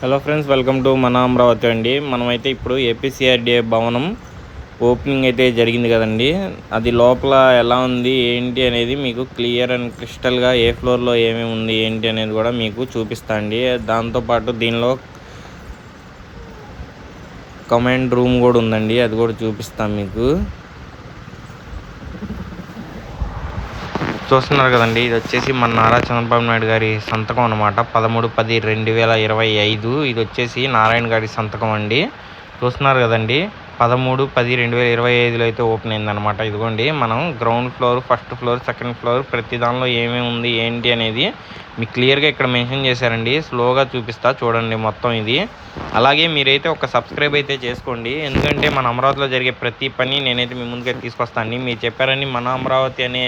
Hello friends welcome to మన అమరావతి అండి. మనమైతే ఇప్పుడు ఏపీసీఆర్డీఏ భవనం ఓపెనింగ్ అయితే జరిగింది కదండి. అది లోపల ఎలా ఉంది ఏంటి అనేది మీకు క్లియర్ అండ్ క్రిస్టల్గా ఏ ఫ్లోర్లో ఏమేమి ఉంది ఏంటి అనేది కూడా మీకు చూపిస్తా అండి. దాంతోపాటు దీనిలో కమాండ్ రూమ్ కూడా ఉందండి అది కూడా చూపిస్తాం మీకు. చూస్తున్నారు కదండి. ఇది వచ్చేసి మన నారా చంద్రబాబు నాయుడు గారి సంతకం అనమాట పదమూడు పది రెండు వేల ఇరవై ఐదు. ఇది వచ్చేసి నారాయణ గారి సంతకం అండి. చూస్తున్నారు కదండి. పదమూడు పది రెండు వేల ఇరవై ఐదులో అయితే ఓపెన్ అయిందనమాట ఇదిగోండి మనం ground floor first floor second floor ప్రతి దానిలో ఏమేమి ఉంది ఏంటి అనేది మీకు క్లియర్గా ఇక్కడ మెన్షన్ చేశారండి. స్లోగా చూపిస్తా చూడండి మొత్తం ఇది. అలాగే మీరైతే ఒక సబ్స్క్రైబ్ అయితే చేసుకోండి. ఎందుకంటే మన అమరావతిలో జరిగే ప్రతి పని నేనైతే మీ ముందుగా తీసుకొస్తాను మీరు చెప్పారని మన అమరావతి అనే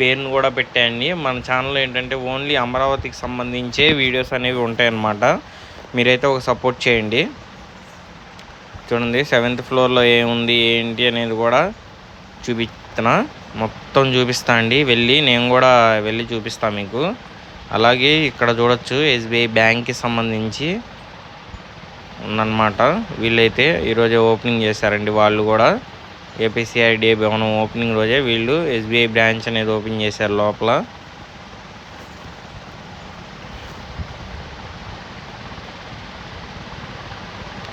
పేరును కూడా పెట్టాయండి. మన ఛానల్లో ఏంటంటే ఓన్లీ అమరావతికి సంబంధించే వీడియోస్ అనేవి ఉంటాయన్నమాట. మీరైతే ఒక సపోర్ట్ చేయండి. చూడండి సెవెంత్ ఫ్లోర్లో ఏముంది ఏంటి అనేది కూడా చూపిస్తున్నా. మొత్తం చూపిస్తా అండి. వెళ్ళి నేను కూడా వెళ్ళి చూపిస్తాను మీకు. అలాగే ఇక్కడ చూడొచ్చు ఎస్బీఐ బ్యాంక్కి సంబంధించి ఉందన్నమాట. వీళ్ళైతే ఈరోజు ఓపెనింగ్ చేశారండి వాళ్ళు కూడా. ఏపీసీఐడిఏ భవనం ఓపెనింగ్ రోజే వీళ్ళు ఎస్బీఐ బ్రాంచ్ అనేది ఓపెన్ చేశారు లోపల.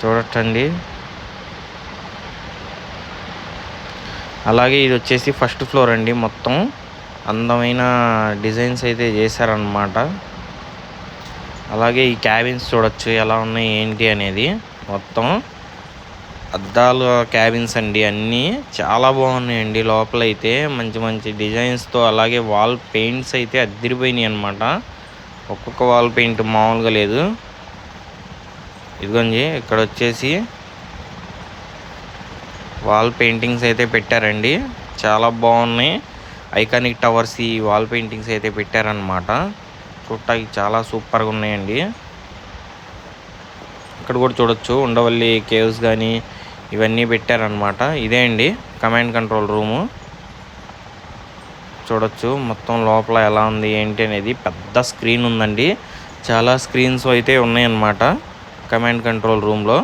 చూడటండి అలాగే ఇది వచ్చేసి ఫస్ట్ ఫ్లోర్ అండి మొత్తం. అందమైన డిజైన్స్ అయితే చేశారనమాట అలాగే ఈ క్యాబిన్స్ చూడొచ్చు ఎలా ఉన్నాయి ఏంటి అనేది మొత్తం. అద్దాలు క్యాబిన్స్ అండి అన్నీ చాలా బాగున్నాయండి. లోపల అయితే మంచి మంచి డిజైన్స్తో అలాగే వాల్ పెయింట్స్ అయితే అద్దరిపోయినాయి అనమాట ఒక్కొక్క వాల్ పెయింట్ మామూలుగా లేదు. ఇదిగోండి ఇక్కడ వచ్చేసి వాల్ పెయింటింగ్స్ అయితే పెట్టారండి. చాలా బాగున్నాయి. ఐకానిక్ టవర్స్ ఈ వాల్ పెయింటింగ్స్ అయితే పెట్టారనమాట చూడటానికి చాలా సూపర్గా ఉన్నాయండి. ఇక్కడ కూడా చూడొచ్చు ఉండవల్లి కేవ్స్ కానీ ఇవన్నీ పెట్టారనమాట ఇదే అండి కమాండ్ కంట్రోల్ రూము చూడొచ్చు మొత్తం లోపల ఎలా ఉంది ఏంటి అనేది. పెద్ద స్క్రీన్ ఉందండి. చాలా స్క్రీన్స్ అయితే ఉన్నాయన్నమాట కమాండ్ కంట్రోల్ రూమ్లో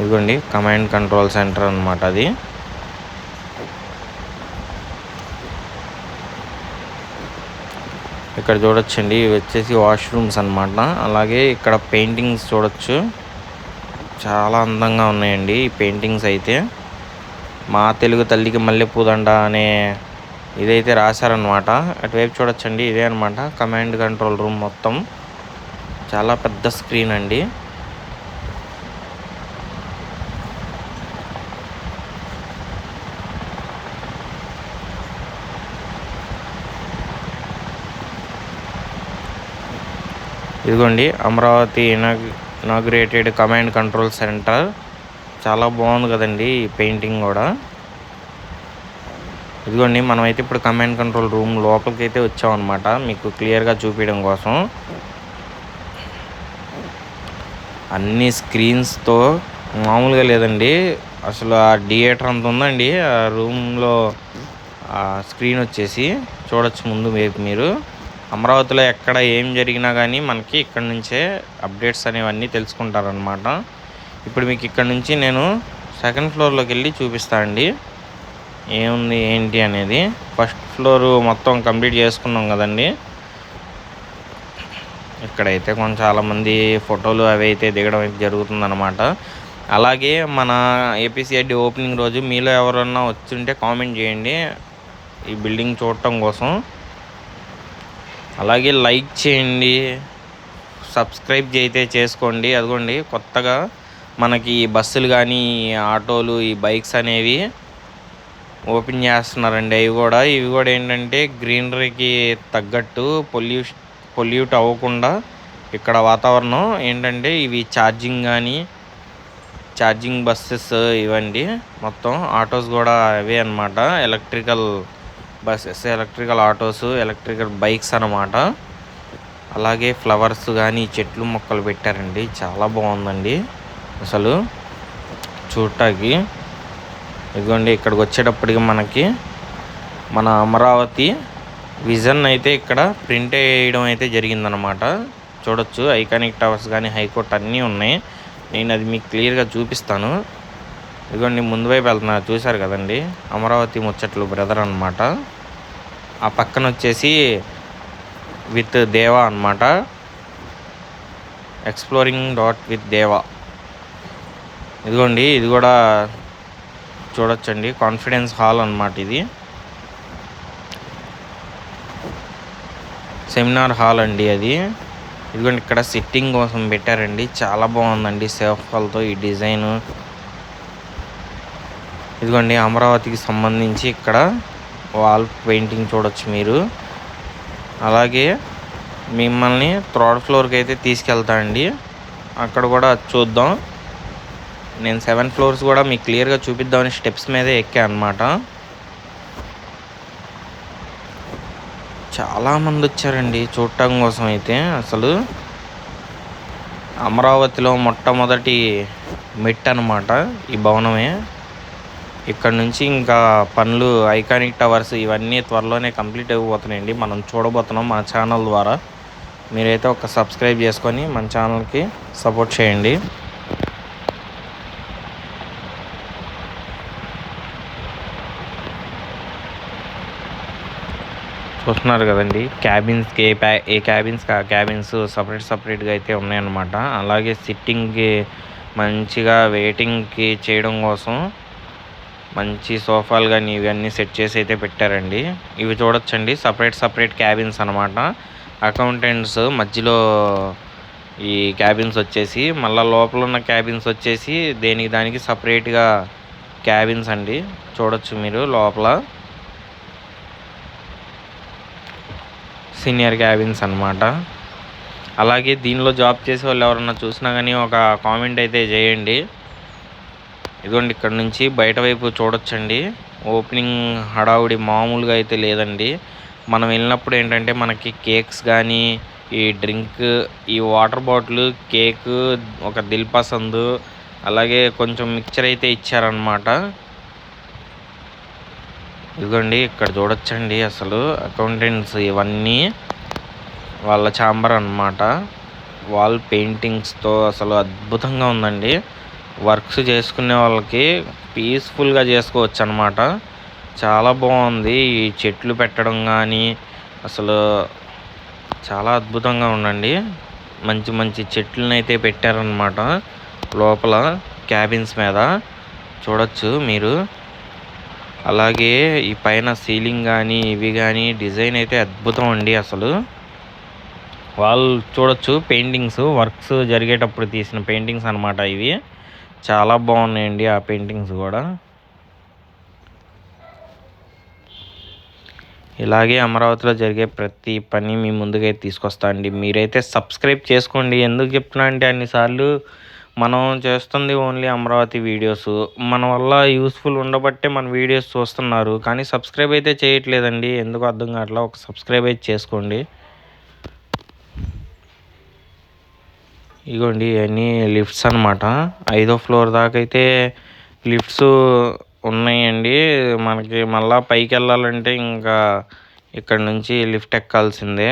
ఇదిగోండి కమాండ్ కంట్రోల్ సెంటర్ అనమాట అది. ఇక్కడ చూడొచ్చండి. ఇవి వచ్చేసి వాష్రూమ్స్ అనమాట అలాగే ఇక్కడ పెయింటింగ్స్ చూడొచ్చు. చాలా అందంగా ఉన్నాయండి ఈ పెయింటింగ్స్ అయితే. మా తెలుగు తల్లికి మల్లెపూదండ అనే ఇదైతే రాశారనమాట అటువైపు చూడొచ్చండి. ఇదే అనమాట కమాండ్ కంట్రోల్ రూమ్ మొత్తం. చాలా పెద్ద స్క్రీన్ అండి. ఇదిగోండి Amaravati integrated command control centre చాలా బాగుంది కదండి ఈ పెయింటింగ్ కూడా. ఇదిగోండి మనమైతే ఇప్పుడు కమాండ్ కంట్రోల్ రూమ్ లోపలికి అయితే వచ్చామన్నమాట. మీకు క్లియర్గా చూపించడం కోసం. అన్ని స్క్రీన్స్తో మామూలుగా లేదండి. అసలు ఆ థియేటర్ అంత ఉందండి. ఆ రూమ్లో స్క్రీన్ వచ్చేసి చూడొచ్చు ముందు మీరు. అమరావతిలో ఎక్కడ ఏం జరిగినా కానీ మనకి ఇక్కడ నుంచే అప్డేట్స్ అనేవన్నీ తెలుసుకుంటారనమాట ఇప్పుడు మీకు ఇక్కడ నుంచి నేను సెకండ్ ఫ్లోర్లోకి వెళ్ళి చూపిస్తా అండి. ఏముంది ఏంటి అనేది. ఫస్ట్ ఫ్లోర్ మొత్తం కంప్లీట్ చేసుకున్నాం కదండి. ఇక్కడైతే కొంచెం చాలామంది ఫోటోలు అవి అయితే దిగడం అయితే జరుగుతుందన్నమాట. అలాగే మన ఏపీసీఐడి ఓపెనింగ్ రోజు మీలో ఎవరన్నా వచ్చుంటే కామెంట్ చేయండి. ఈ బిల్డింగ్ చూడటం కోసం. అలాగే లైక్ చేయండి సబ్స్క్రైబ్ అయితే చేసుకోండి. అదిగోండి కొత్తగా మనకి బస్సులు కానీ ఆటోలు ఈ బైక్స్ అనేవి ఓపెన్ చేస్తున్నారండి. అవి కూడా ఇవి కూడా ఏంటంటే గ్రీనరీకి తగ్గట్టు పొల్యూ పొల్యూట్ అవ్వకుండా ఇక్కడ వాతావరణం ఏంటంటే ఇవి ఛార్జింగ్ కానీ ఛార్జింగ్ బస్సెస్ ఇవండి. మొత్తం ఆటోస్ కూడా అవే అనమాట electrical buses electrical autos electrical bikes అనమాట అలాగే ఫ్లవర్స్ కానీ చెట్లు మొక్కలు పెట్టారండి. చాలా బాగుందండి. అసలు చూడటానికి. ఇదిగోండి ఇక్కడికి వచ్చేటప్పటికి మనకి మన అమరావతి విజన్ అయితే ఇక్కడ ప్రింట్ వేయడం అయితే జరిగిందనమాట చూడొచ్చు ఐకానిక్ టవర్స్ కానీ హైకోర్ట్ అన్నీ ఉన్నాయి. నేను అది మీకు క్లియర్గా చూపిస్తాను. ఇదిగోండి ముందు వైపు వెళ్తున్నారు చూశారు కదండి? అమరావతి ముచ్చట్లు బ్రదర్ అనమాట ఆ పక్కన వచ్చేసి విత్ దేవా అనమాట ఎక్స్ప్లోరింగ్ డాట్ విత్ దేవా. ఇదిగోండి ఇది కూడా చూడొచ్చండి. కాన్ఫిడెన్స్ హాల్ అనమాట ఇది. సెమినార్ హాల్ అండి అది. ఇదిగోండి ఇక్కడ సిట్టింగ్ కోసం పెట్టారండి. చాలా బాగుందండి సేఫ్ హాల్తో ఈ డిజైన్. ఇదిగోండి అమరావతికి సంబంధించి ఇక్కడ వాల్ పెయింటింగ్ చూడొచ్చు మీరు. అలాగే మిమ్మల్ని థర్డ్ ఫ్లోర్కి అయితే తీసుకెళ్తా అండి. అక్కడ కూడా చూద్దాం. నేను సెవెన్ ఫ్లోర్స్ కూడా మీకు క్లియర్గా చూపిద్దామని స్టెప్స్ మీదే ఎక్కా అనమాట చాలామంది వచ్చారండి చూడటం కోసం అయితే అసలు. అమరావతిలో మొట్టమొదటి మెట్ అనమాట ఈ భవనమే. ఇక్కడ నుంచి ఇంకా పనులు ఐకానిక్ టవర్స్ ఇవన్నీ త్వరలోనే కంప్లీట్ అయిపోతున్నాయండి. మనం చూడబోతున్నాం మన ఛానల్ ద్వారా. మీరైతే ఒక సబ్స్క్రైబ్ చేసుకొని మన ఛానల్కి సపోర్ట్ చేయండి. చూస్తున్నారు కదండి క్యాబిన్స్కి ఏ ప్యా ఏ క్యాబిన్స్ ఆ క్యాబిన్స్ సపరేట్ సపరేట్గా అయితే ఉన్నాయన్నమాట. అలాగే సిట్టింగ్కి మంచిగా వెయిటింగ్కి చేయడం కోసం మంచి సోఫాలు కానీ ఇవన్నీ సెట్ చేసి అయితే పెట్టారండి. ఇవి చూడొచ్చండి. సపరేట్ సపరేట్ క్యాబిన్స్ అనమాట అకౌంటెంట్స్ మధ్యలో ఈ క్యాబిన్స్ వచ్చేసి మళ్ళీ లోపల ఉన్న క్యాబిన్స్ వచ్చేసి దేనికి దానికి సపరేట్గా క్యాబిన్స్ అండి. చూడొచ్చు మీరు లోపల. సీనియర్ క్యాబిన్స్ అనమాట అలాగే దీనిలో జాబ్ చేసే వాళ్ళు ఎవరన్నా చూసినా కానీ ఒక కామెంట్ అయితే చేయండి. ఇదిగోండి ఇక్కడ నుంచి బయట వైపు చూడొచ్చండి. ఓపెనింగ్ హడావుడి మామూలుగా అయితే లేదండి. మనం వెళ్ళినప్పుడు ఏంటంటే మనకి కేక్స్ కానీ ఈ డ్రింక్ ఈ వాటర్ బాటిల్ కేక్ ఒక దిల్పసందు అలాగే కొంచెం మిక్చర్ అయితే ఇచ్చారనమాట ఇదిగోండి ఇక్కడ చూడొచ్చండి అసలు అకౌంటెంట్స్ ఇవన్నీ. వాళ్ళ ఛాంబర్ అనమాట వాల్ పెయింటింగ్స్తో అసలు అద్భుతంగా ఉందండి. వర్క్స్ చేసుకునే వాళ్ళకి పీస్ఫుల్గా చేసుకోవచ్చు అనమాట చాలా బాగుంది. ఈ చెట్లు పెట్టడం కానీ అసలు చాలా అద్భుతంగా ఉండండి మంచి మంచి చెట్లను అయితే పెట్టారనమాట లోపల క్యాబిన్స్ మీద. చూడొచ్చు మీరు. అలాగే ఈ పైన సీలింగ్ కానీ ఇవి కానీ డిజైన్ అయితే అద్భుతం అండి అసలు. వాళ్ళు చూడొచ్చు పెయింటింగ్స్ వర్క్స్ జరిగేటప్పుడు తీసిన పెయింటింగ్స్ అనమాట ఇవి. చాలా బాగున్నాయండి ఆ పెయింటింగ్స్ కూడా. ఇలాగే అమరావతిలో జరిగే ప్రతి పని మీ ముందుకైతే తీసుకొస్తా అండి. మీరైతే సబ్స్క్రైబ్ చేసుకోండి. ఎందుకు చెప్తున్నా అంటే అన్నిసార్లు మనం చేస్తుంది ఓన్లీ అమరావతి వీడియోస్. మన వల్ల యూస్ఫుల్ ఉండబట్టే మన వీడియోస్ చూస్తున్నారు. కానీ సబ్స్క్రైబ్ అయితే చేయట్లేదండి. ఎందుకు అర్థం కావట్లా. ఒక సబ్స్క్రైబ్ అయితే చేసుకోండి. ఇగోండి ఇవన్నీ లిఫ్ట్స్ అనమాట ఐదో ఫ్లోర్ దాకా అయితే లిఫ్ట్స్ ఉన్నాయండి. మనకి మళ్ళా పైకి వెళ్ళాలంటే ఇంకా ఇక్కడ నుంచి లిఫ్ట్ ఎక్కాల్సిందే.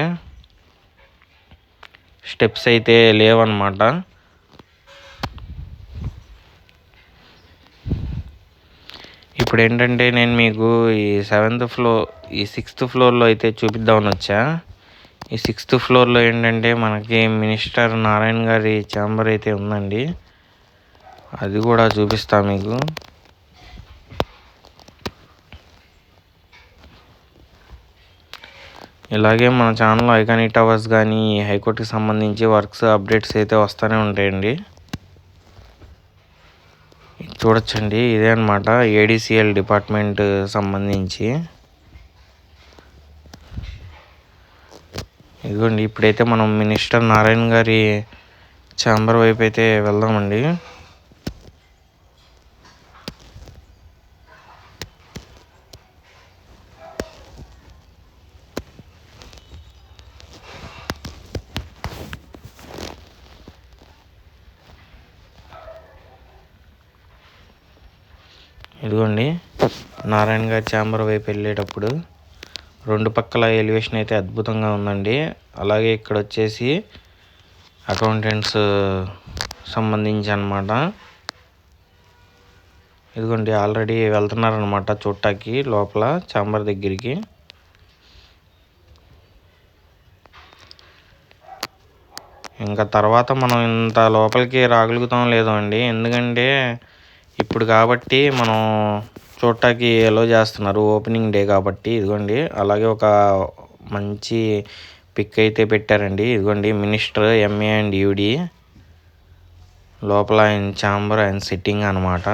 స్టెప్స్ అయితే లేవన్నమాట. ఇప్పుడు ఏంటంటే నేను మీకు ఈ సెవెంత్ ఫ్లోర్ ఈ సిక్స్త్ ఫ్లోర్లో అయితే చూపిద్దామని వచ్చా. ఈ సిక్స్త్ ఫ్లోర్లో ఏంటంటే మనకి మినిస్టర్ నారాయణ గారి ఛాంబర్ అయితే ఉందండి. అది కూడా చూపిస్తా మీకు. ఇలాగే మన ఛానల్లో ఐకానిక్ టవర్స్ కానీ హైకోర్టుకి సంబంధించి వర్క్స్ అప్డేట్స్ అయితే వస్తూనే ఉంటాయండి. చూడొచ్చండి. ఇదే అనమాట ఏడిసిఎల్ డిపార్ట్మెంట్ సంబంధించి. ఇదిగోండి ఇప్పుడైతే మనం మినిస్టర్ నారాయణ గారి ఛాంబర్ వైపు అయితే వెళ్దామండి. ఇదిగోండి నారాయణ గారి ఛాంబర్ వైపు వెళ్ళేటప్పుడు రెండు పక్కల ఎలివేషన్ అయితే అద్భుతంగా ఉందండి. అలాగే ఇక్కడ వచ్చేసి అకౌంటెంట్స్ సంబంధించి అనమాట ఇదిగోండి ఆల్రెడీ వెళ్తున్నారనమాట చూడటానికి లోపల ఛాంబర్ దగ్గరికి. ఇంకా తర్వాత మనం ఇంత లోపలికి రాగలుగుతాం లేదో అండి. ఎందుకంటే ఇప్పుడు కాబట్టి మనం చూడటానికి ఎలో చేస్తున్నారు. ఓపెనింగ్ డే కాబట్టి ఇదిగోండి. అలాగే ఒక మంచి పిక్ అయితే పెట్టారండి. ఇదిగోండి మినిస్టర్ ఎంఏ అండ్ యూడి లోపల ఆయన ఛాంబర్ ఆయన సిట్టింగ్ అనమాట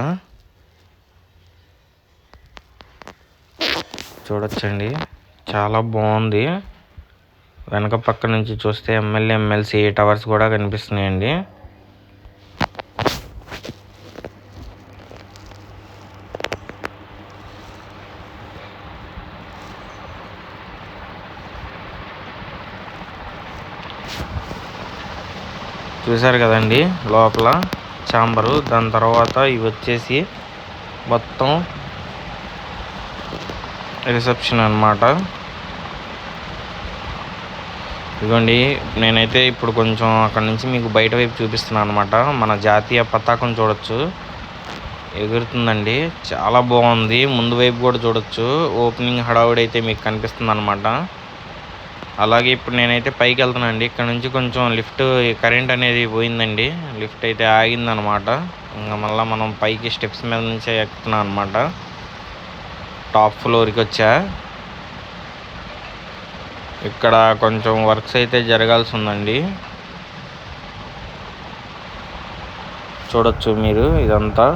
చూడొచ్చండి. చాలా బాగుంది. వెనక పక్క నుంచి చూస్తే ఎమ్మెల్యే ఎమ్మెల్సీ టవర్స్ కూడా కనిపిస్తున్నాయండి. చూసారు కదండి లోపల చాంబరు దాని తర్వాత ఇవి వచ్చేసి మొత్తం రిసెప్షన్ అనమాట ఇదిగోండి నేనైతే ఇప్పుడు కొంచెం అక్కడ నుంచి మీకు బయట వైపు చూపిస్తున్నాను అనమాట మన జాతీయ పతాకం చూడొచ్చు. ఎగురుతుందండి. చాలా బాగుంది. ముందు వైపు కూడా చూడొచ్చు. ఓపెనింగ్ హడావుడి అయితే మీకు కనిపిస్తుంది అనమాట అలాగే ఇప్పుడు నేనైతే పైకి వెళ్తానండి ఇక్కడ నుంచి కొంచెం లిఫ్ట్ కరెంట్ అనేది పోయిందండి. లిఫ్ట్ అయితే ఆగిందనమాట. ఇంకా మళ్ళీ మనం పైకి స్టెప్స్ మీద నుంచే ఎక్కుతున్నాం అనమాట. టాప్ ఫ్లోర్కి వచ్చా. ఇక్కడ కొంచెం వర్క్స్ అయితే జరగాల్సి ఉందండి. చూడొచ్చు మీరు ఇదంతా.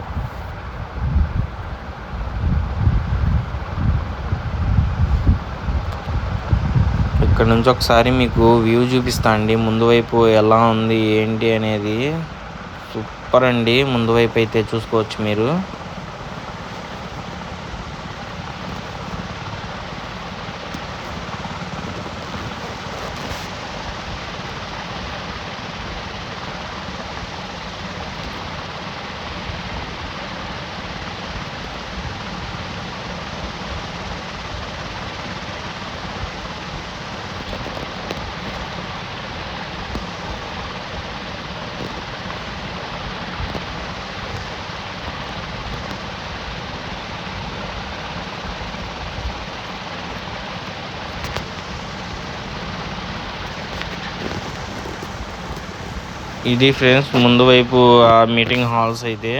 ఇక్కడ నుంచి ఒకసారి మీకు వ్యూ చూపిస్తా అండి. ముందు వైపు ఎలా ఉంది ఏంటి అనేది సూపర్ అండి. ముందు వైపు అయితే చూసుకోవచ్చు మీరు. ఇది ఫ్రెండ్స్ ముందు వైపు ఆ మీటింగ్ హాల్స్ అయితే.